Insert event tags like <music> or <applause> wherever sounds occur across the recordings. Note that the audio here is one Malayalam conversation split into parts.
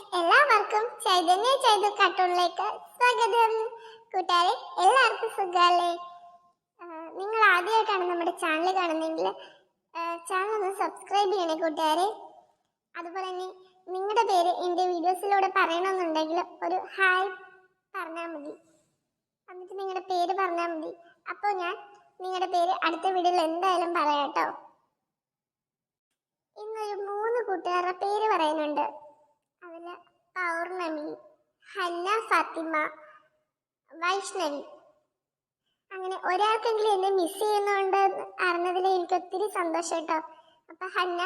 എല്ലാവർക്കും ചൈതന്യ ചൈതു കാർട്ടൂണിലേക്ക് സ്വാഗതം. കൂട്ടുകാരെ എല്ലാവർക്കും സുഖമല്ലേ? നിങ്ങൾ ആദ്യമായിട്ടാണ് നമ്മുടെ ചാനൽ കാണുന്നതെങ്കിൽ ചാനൽ ഒന്ന് സബ്സ്ക്രൈബ് ചെയ്യണേ കൂട്ടുകാരെ. അതുപോലെ തന്നെ നിങ്ങളുടെ പേര് എന്റെ വീഡിയോസിലൂടെ പറയണമെന്നുണ്ടെങ്കിൽ ഒരു ഹായ് പറഞ്ഞാൽ മതി. എന്നിട്ട് നിങ്ങളുടെ പേര് പറഞ്ഞാൽ മതി. അപ്പോൾ ഞാൻ നിങ്ങളുടെ പേര് അടുത്ത വീഡിയോയിൽ എന്തായാലും പറയാം കേട്ടോ. ഇന്നൊരു മൂന്ന് കൂട്ടുകാരുടെ പേര് പറയുന്നുണ്ട്. അതിൽ പൗർണമി ഹന്ന ഫാത്തിമ വൈഷ്ണവി. അങ്ങനെ ഒരാൾക്കെങ്കിലും എന്നെ മിസ് ചെയ്യുന്നുണ്ട് അറിഞ്ഞതിൽ എനിക്ക് ഒത്തിരി സന്തോഷം കേട്ടോ അപ്പൊ ഹന്ന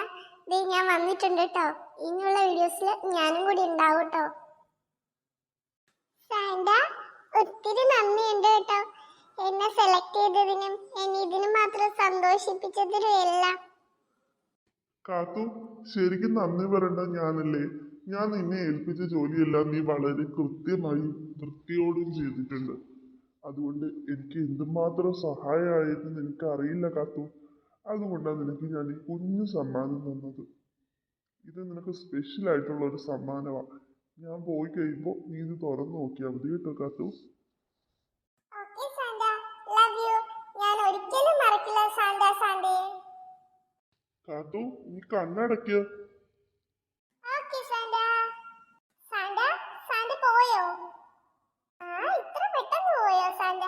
ദേ ഞാൻ വന്നിട്ടുണ്ട് കേട്ടോ ഇനിയുള്ള വീഡിയോസിൽ ഞാനും കൂടി ഉണ്ടാവും കേട്ടോ സാന്റ ഒത്തിരി നന്ദിയുണ്ട് കേട്ടോ എന്നെ സെലക്ട് ചെയ്തതിനും എന്നെ ഇതിനും മാത്രം സന്തോഷിപ്പിച്ചതിനും എല്ലാം. കാത്തു ശരിക്കും നന്ദി പറയണ്ട ഞാനല്ലേ? ഞാൻ നിന്നെ ഏൽപ്പിച്ച ജോലിയെല്ലാം നീ വളരെ കൃത്യമായി വൃത്തിയോടും ചെയ്തിട്ടുണ്ട്. അതുകൊണ്ട് എനിക്ക് എന്തുമാത്രം സഹായമായെന്ന് നിനക്ക് അറിയില്ല കാത്തു. അതുകൊണ്ടാണ് നിനക്ക് ഞാൻ ഈ കുഞ്ഞു സമ്മാനം തന്നത്. ഇത് നിനക്ക് സ്പെഷ്യൽ ആയിട്ടുള്ള ഒരു സമ്മാനമാണ് ഞാൻ പോയി കഴിയുമ്പോൾ നീ ഇത് തുറന്നു നോക്കിയാൽ മതി കേട്ടോ കാത്തു. കാത്തു നീ കണ്ണടയ്ക്കുക ഓക്കേ സാന്റ സാന്റ സാന്റ പോയോ ആ ഇത്ര പെട്ടെന്ന് പോയോ സാന്റ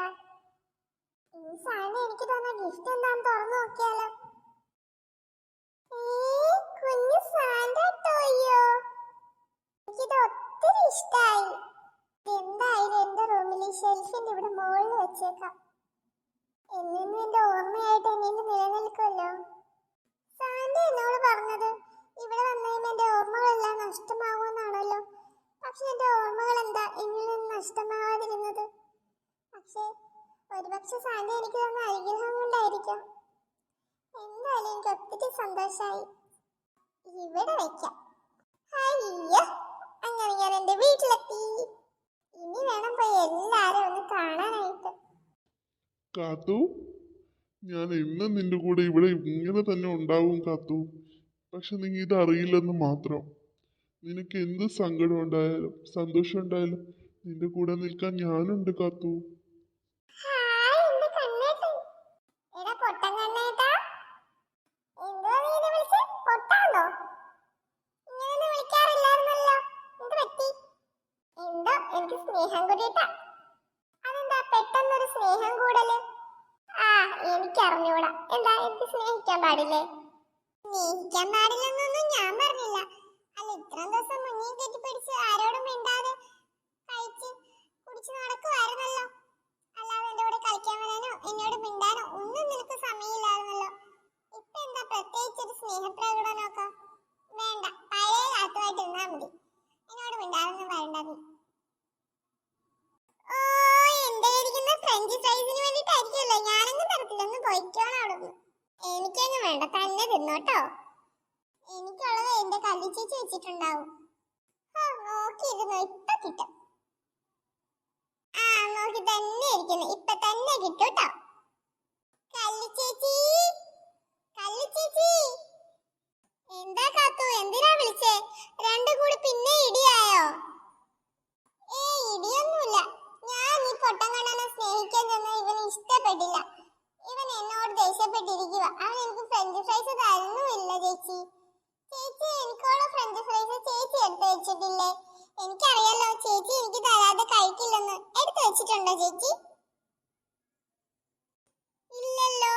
ഈ സാന്റ എനിക്ക് തന്ന ഗിഫ്റ്റ് എന്താന്ന് തുറന്നു നോക്കിയാലോ ഏ, കുഞ്ഞു സാന്റ ടോയോ എനിക്കിത് ഒത്തിരി ഇഷ്ടായി എന്തായാലും എന്റെ റൂമിലെ ഷെൽഫിന്റെ ഇവിടെ മുകളിൽ എന്റെ ഓർമ്മയായിട്ട് എന്നിൽ നിലനിൽക്കുമല്ലോ? സാന്റ എന്നോട് പറഞ്ഞത് ഇവിടെ വന്നു കഴിയുമ്പോൾ എന്റെ ഓർമ്മകളെല്ലാം നഷ്ടമാവുമെന്നാണല്ലോ. പക്ഷെ എന്റെ ഓർമ്മകൾ എന്താ എന്നിൽ നിന്ന് നഷ്ടമാവാതിരുന്നത്? പക്ഷേ ഒരുപക്ഷെ സാന്റ എനിക്ക് തന്ന അനുഗ്രഹം കൊണ്ടായിരിക്കാം. എന്തായാലും എനിക്ക് ഒത്തിരി സന്തോഷമായി ഇവിടെ വെക്കാം. അയ്യോ അങ്ങനെ ഞാൻ എന്റെ വീട്ടിലെത്തി. കാത്തു. ഞാൻ എന്നും നിന്റെ കൂടെ ഇവിടെ ഇങ്ങനെ തന്നെ ഉണ്ടാവും കാത്തു. പക്ഷെ നീ ഇത് അറിയില്ലെന്ന് മാത്രം. നിനക്ക് എന്ത് സങ്കടം ഉണ്ടായാലും സന്തോഷം ഉണ്ടായാലും നിന്റെ കൂടെ നിൽക്കാൻ ഞാനുണ്ട് കാത്തു. സ്നേഹം പെട്ടെന്നൊരു സ്നേഹം കൂടൽ? ആ എനിക്ക് അറിഞ്ഞൂടാ എന്താ എനിക്ക് സ്നേഹിക്കാൻ പാടില്ലേ? സ്നേഹിക്കാൻ പാടില്ലെന്നൊന്നും ഞാൻ പറഞ്ഞില്ല. അല്ല ഇത്രയും ദിവസം മുന്നേ കെട്ടിപ്പിടിച്ച് ആരോടും മിണ്ടാതെ കഴിച്ച് കുടിച്ച് നടക്കുമായിരുന്നല്ലോ അല്ലാതെ എന്റെ കൂടെ കളിക്കാൻ വരാനോ എന്നോട് മിണ്ടാനോ ഒന്നും നിനക്ക് സമയമില്ലായിരുന്നല്ലോ ഇപ്പൊ എന്താ പ്രത്യേകിച്ച് ഒരു സ്നേഹപ്രകടനമൊക്കെ വേണ്ട പഴയ കാത്തുമായിട്ട് ഇരുന്നാ മതി എന്നോട് മിണ്ടാതൊന്നും വരണ്ട നീ ഓ എന്റെ ഇരിക്കുന്ന ഫ്രഞ്ച് ഫ്രൈസിന് വേണ്ടിട്ടായിരിക്കുമല്ലോ ഞാനങ്ങ് തരത്തില്ല ഒന്ന് പൊയ്ക്കോണം അവിടുന്ന് എനിക്കൊന്നും വേണ്ട തന്നെ തിന്നോട്ടോ. എനിക്കുള്ളത് എന്റെ കല്ലിച്ചേച്ചി വെച്ചിട്ടുണ്ടാവും. ആ നോക്കിയിരുന്നു ഇപ്പൊ കിട്ടും. ആ നോക്കി തന്നെ ഇരിക്കുന്നു ഇപ്പൊ തന്നെ കിട്ടും കേട്ടോ കല്ലിച്ചേച്ചി ചേച്ചി കല്ലു ചേച്ചി എന്താ കാത്തു എന്തിനാ വിളിച്ചേ? രണ്ടു കൂടി പിന്നെ ഇടിയായോ ഏ ഇടിയൊന്നുമില്ല ഞാൻ ഈ പൊട്ടൻ കണ്ണനെ സ്നേഹിക്കാൻ ചെന്ന ഇവന് ഇഷ്ടപ്പെട്ടില്ല ഇവൻ എന്നോട് ദേഷ്യപ്പെട്ടിരിക്കുക അവൻ എനിക്ക് ഫ്രഞ്ച് ഫ്രൈസ് തരുന്നുമില്ല ചേച്ചി ചേച്ചി എനിക്കുള്ള ഫ്രഞ്ച് ഫ്രൈസ് ചേച്ചി എടുത്ത് വെച്ചിട്ടില്ലേ എനിക്കറിയാലോ ചേച്ചി എനിക്ക് തരാതെ കഴിക്കില്ലെന്ന്. എടുത്തു വെച്ചിട്ടുണ്ടോ ചേച്ചി? ഇല്ലല്ലോ.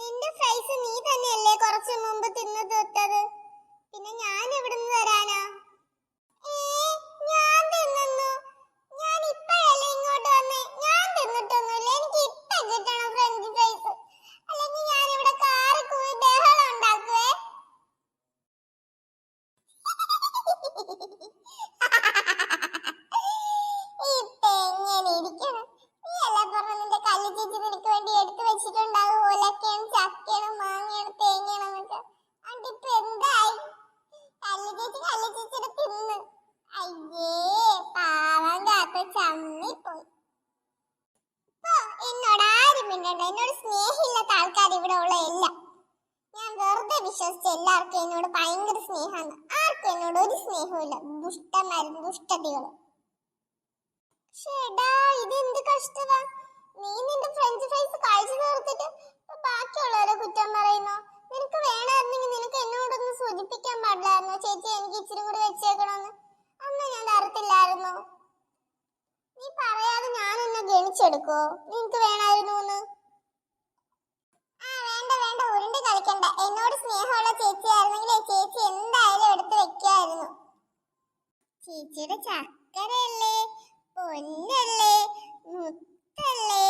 നിന്റെ ഫ്രൈസ് നീ തന്നെയല്ലേ കുറച്ച് മുമ്പ് തിന്നു തീർത്തത്? <laughs> വിശ്വസിച്ച എല്ലാവർക്കും എന്നോട് ഭയങ്കര സ്നേഹമാണ്. എന്നോട് ഒരു സ്നേഹമില്ല ദുഷ്ടന്മാരും ദുഷ്ടതികളും. ഇത് എന്ത് കഷ്ടത നീ നിന്റെ ഫ്രഞ്ച് ഫ്രൈസ് കഴിച്ചു തീർത്തിട്ട് ബാക്കിയുള്ളവരെ കുറ്റം പറയുന്നു? നിനക്ക് വേണമായിരുന്നെങ്കിൽ നിനക്ക് എന്നോടൊന്ന് സൂചിപ്പിക്കാൻ പാടില്ലായിരുന്നു? ചേച്ചി എനിക്ക് ഇച്ചിരി കൂടി വെച്ചേക്കണമെന്ന് അന്ന് ഞാൻ തരത്തില്ലായിരുന്നു? നീ പറയാതെ ഞാൻ എന്നെ ഗണിച്ചെടുക്കോ നിനക്ക് വേണമായിരുന്നു എന്ന് ആ വേണ്ട വേണ്ട ഉരുണ്ട് എന്നോട് സ്നേഹമുള്ള ചേച്ചി ആയിരുന്നെങ്കിൽ ചേച്ചി എന്തായാലും എടുത്ത് വെക്കായിരുന്നു ചേച്ചിയുടെ ചക്കരയല്ലേ പൊന്നല്ലേ മുത്തല്ലേ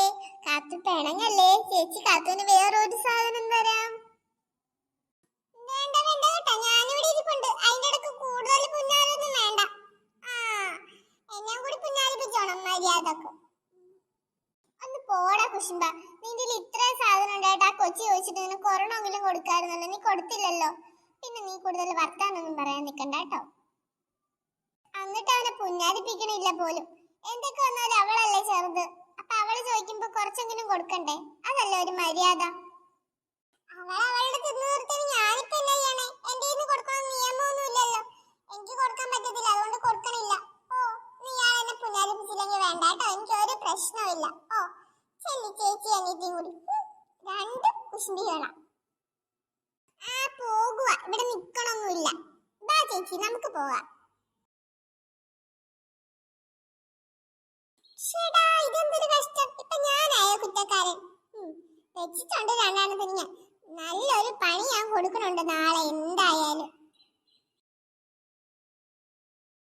കാത്തു പിണങ്ങല്ലേ? ചേച്ചി കാത്തുവിന് വേറൊരു സാധനം തരാം. വേണ്ട ഇരിപ്പുണ്ട്. വേണ്ട. ആ കൂടി മര്യാദയ്ക്ക്. ഒന്ന് പോടാ കുശുമ്പ നിന്റെ ഇത്രയും സാധനം ഉണ്ടായിട്ട് ആ കൊച്ചി ചോദിച്ചിട്ട് നിനക്ക് ഒരെണ്ണമെങ്കിലും കൊടുക്കാറുന്നല്ലോ നീ കൊടുത്തില്ലല്ലോ. പിന്നെ നീ കൂടുതൽ വർത്താനൊന്നും പറയാൻ നിൽക്കണ്ട കേട്ടോ. എന്നിട്ട് അവനെ പുന്നാരിപ്പിക്കണില്ല പോലും. എന്തൊക്കെ വന്നാലും അവളല്ലേ ചെറുത്. അപ്പൊ അവൾ ചോദിക്കുമ്പോ കുറച്ചെങ്കിലും കൊടുക്കണ്ടേ? അതല്ലേ ഒരു മര്യാദ? ഇല്ലല്ലോ. എനിക്ക് കൊടുക്കാൻ അതുകൊണ്ട് കൊടുക്കണില്ല. ഓ നീ എനിക്ക് ഒരു പ്രശ്നമില്ല ഓ ചേച്ചി അനിയത്തിയും കൂടി. രണ്ടും വേണം. ആ പോകുക ഇവിടെ നിക്കണൊന്നുമില്ല. ബാ ചേച്ചി നമുക്ക് പോവാം. ഇതെന്തൊരു കഷ്ടം. കുറ്റക്കാരൻ? നല്ലൊരു പണി ഞാൻ കൊടുക്കണുണ്ട് നാളെ എന്തായാലും.